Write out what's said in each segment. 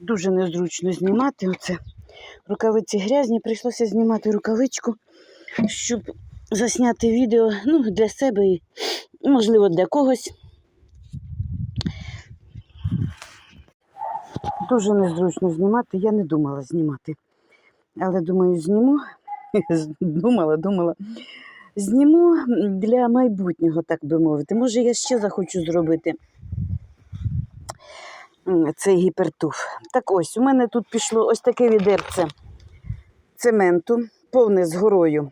Дуже незручно знімати оце. Рукавиці грязні, прийшлося знімати рукавичку, щоб засняти відео ну, для себе і, можливо, для когось. Дуже незручно знімати, я не думала знімати. Але думаю, зніму. Думала, думала. Зніму для майбутнього, так би мовити. Може, я ще захочу зробити цей гіпертуф. Так ось, у мене тут пішло ось таке відерце цементу, повне з горою.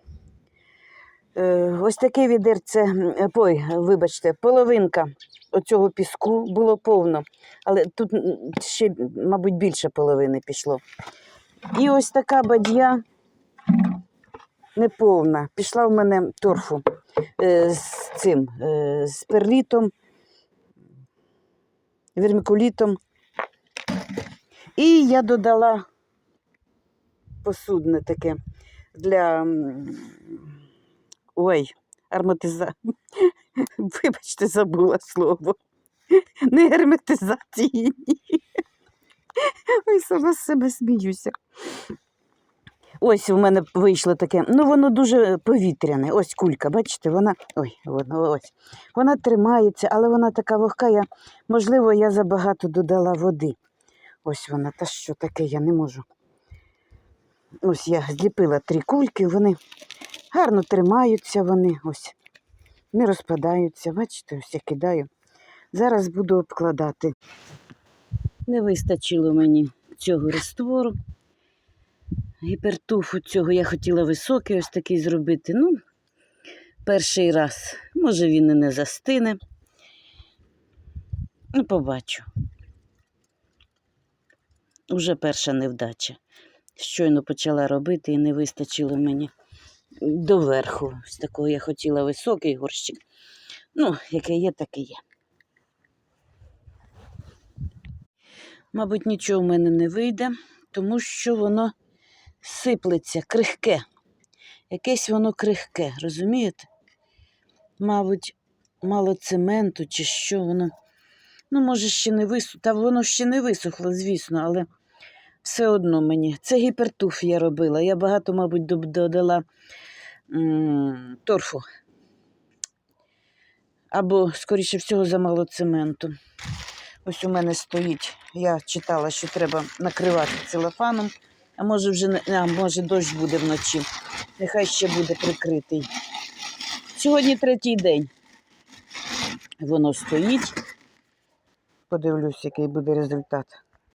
Е, Ось таке відерце, ой, вибачте, половинка оцього піску було повно, але тут ще, мабуть, більше половини пішло. І ось така бадья неповна. Пішла в мене торфу е, з цим, е, з перлітом, вермикулітом. І я додала посудне таке для. Ой, ароматиза. Вибачте, забула слово. Не герметизації. Ой, сама з себе сміюся. Ось у мене вийшло таке. Ну, воно дуже повітряне. Ось кулька, бачите, вона. Ой, воно ось. Вона тримається, але вона така вогка. Я... Можливо, я забагато додала води. Ось вона, та що таке, я не можу. Ось я зліпила три кульки, вони гарно тримаються, вони ось не розпадаються. Бачите, ось я кидаю. Зараз буду обкладати. Не вистачило мені цього рествору. Гіпертуфу цього я хотіла високий ось такий зробити. Ну, перший раз. Може він і не застине. Ну, побачу. Уже перша невдача. Щойно почала робити і не вистачило мені доверху. Ось такого я хотіла високий горщик. Ну, яке є, таке є. Мабуть, нічого в мене не вийде, тому що воно сиплеться, крихке. Якесь воно крихке, розумієте? Мабуть, мало цементу чи що воно. Ну, може, ще не висохло. Та воно ще не висохло, звісно, але все одно мені. Це гіпертуф я робила. Я багато, мабуть, додала торфу. Або, скоріше всього, замало цементу. Ось у мене стоїть. Я читала, що треба накривати целофаном. А може вже а, може дощ буде вночі. Нехай ще буде прикритий. Сьогодні третій день. Воно стоїть. Подивлюсь, який буде результат.